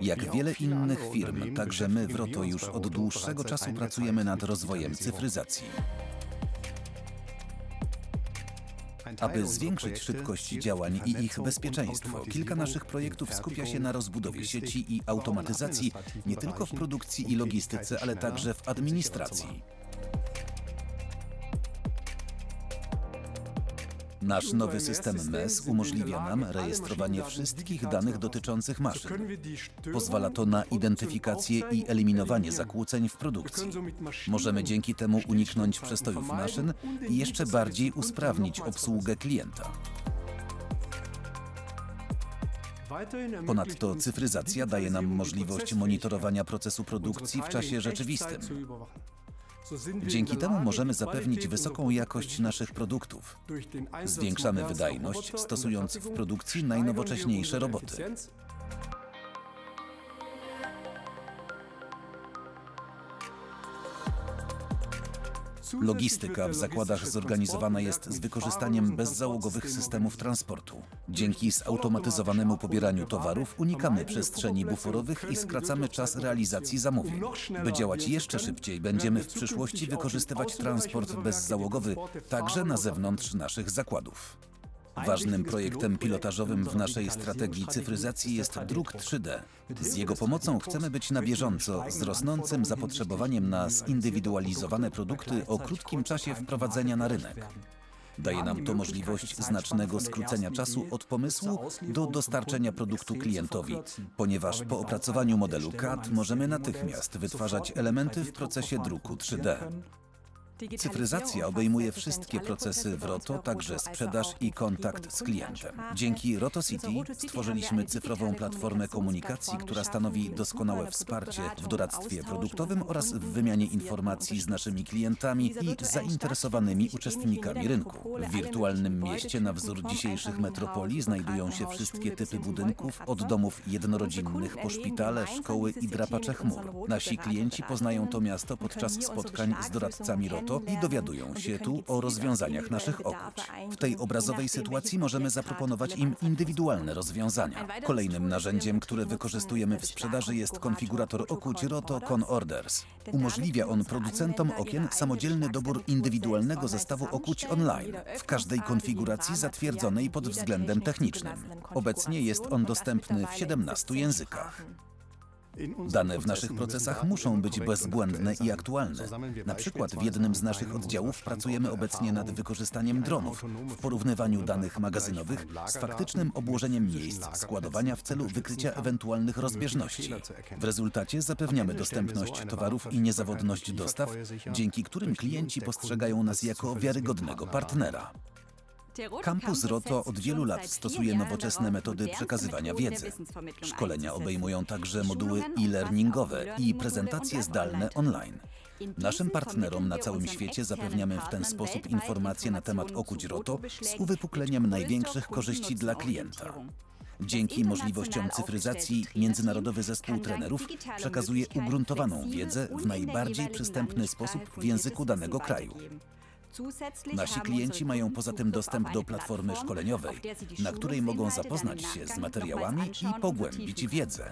Jak wiele innych firm, także my w Roto już od dłuższego czasu pracujemy nad rozwojem cyfryzacji. Aby zwiększyć szybkość działań i ich bezpieczeństwo, kilka naszych projektów skupia się na rozbudowie sieci i automatyzacji nie tylko w produkcji i logistyce, ale także w administracji. Nasz nowy system MES umożliwia nam rejestrowanie wszystkich danych dotyczących maszyn. Pozwala to na identyfikację i eliminowanie zakłóceń w produkcji. Możemy dzięki temu uniknąć przestojów maszyn i jeszcze bardziej usprawnić obsługę klienta. Ponadto cyfryzacja daje nam możliwość monitorowania procesu produkcji w czasie rzeczywistym. Dzięki temu możemy zapewnić wysoką jakość naszych produktów. Zwiększamy wydajność, stosując w produkcji najnowocześniejsze roboty. Logistyka w zakładach zorganizowana jest z wykorzystaniem bezzałogowych systemów transportu. Dzięki zautomatyzowanemu pobieraniu towarów unikamy przestrzeni buforowych i skracamy czas realizacji zamówień. By działać jeszcze szybciej, będziemy w przyszłości wykorzystywać transport bezzałogowy także na zewnątrz naszych zakładów. Ważnym projektem pilotażowym w naszej strategii cyfryzacji jest druk 3D. Z jego pomocą chcemy być na bieżąco z rosnącym zapotrzebowaniem na zindywidualizowane produkty o krótkim czasie wprowadzenia na rynek. Daje nam to możliwość znacznego skrócenia czasu od pomysłu do dostarczenia produktu klientowi, ponieważ po opracowaniu modelu CAD możemy natychmiast wytwarzać elementy w procesie druku 3D. Cyfryzacja obejmuje wszystkie procesy w Roto, także sprzedaż i kontakt z klientem. Dzięki Roto City stworzyliśmy cyfrową platformę komunikacji, która stanowi doskonałe wsparcie w doradztwie produktowym oraz w wymianie informacji z naszymi klientami i zainteresowanymi uczestnikami rynku. W wirtualnym mieście na wzór dzisiejszych metropolii znajdują się wszystkie typy budynków, od domów jednorodzinnych po szpitale, szkoły i drapacze chmur. Nasi klienci poznają to miasto podczas spotkań z doradcami Roto i dowiadują się tu o rozwiązaniach naszych okuć. W tej obrazowej sytuacji możemy zaproponować im indywidualne rozwiązania. Kolejnym narzędziem, które wykorzystujemy w sprzedaży jest konfigurator okuć Roto Con Orders. Umożliwia on producentom okien samodzielny dobór indywidualnego zestawu okuć online, w każdej konfiguracji zatwierdzonej pod względem technicznym. Obecnie jest on dostępny w 17 językach. Dane w naszych procesach muszą być bezbłędne i aktualne. Na przykład w jednym z naszych oddziałów pracujemy obecnie nad wykorzystaniem dronów w porównywaniu danych magazynowych z faktycznym obłożeniem miejsc składowania w celu wykrycia ewentualnych rozbieżności. W rezultacie zapewniamy dostępność towarów i niezawodność dostaw, dzięki którym klienci postrzegają nas jako wiarygodnego partnera. Campus Roto od wielu lat stosuje nowoczesne metody przekazywania wiedzy. Szkolenia obejmują także moduły e-learningowe i prezentacje zdalne online. Naszym partnerom na całym świecie zapewniamy w ten sposób informacje na temat okuć Roto z uwypukleniem największych korzyści dla klienta. Dzięki możliwościom cyfryzacji Międzynarodowy Zespół Trenerów przekazuje ugruntowaną wiedzę w najbardziej przystępny sposób w języku danego kraju. Nasi klienci mają poza tym dostęp do platformy szkoleniowej, na której mogą zapoznać się z materiałami i pogłębić wiedzę.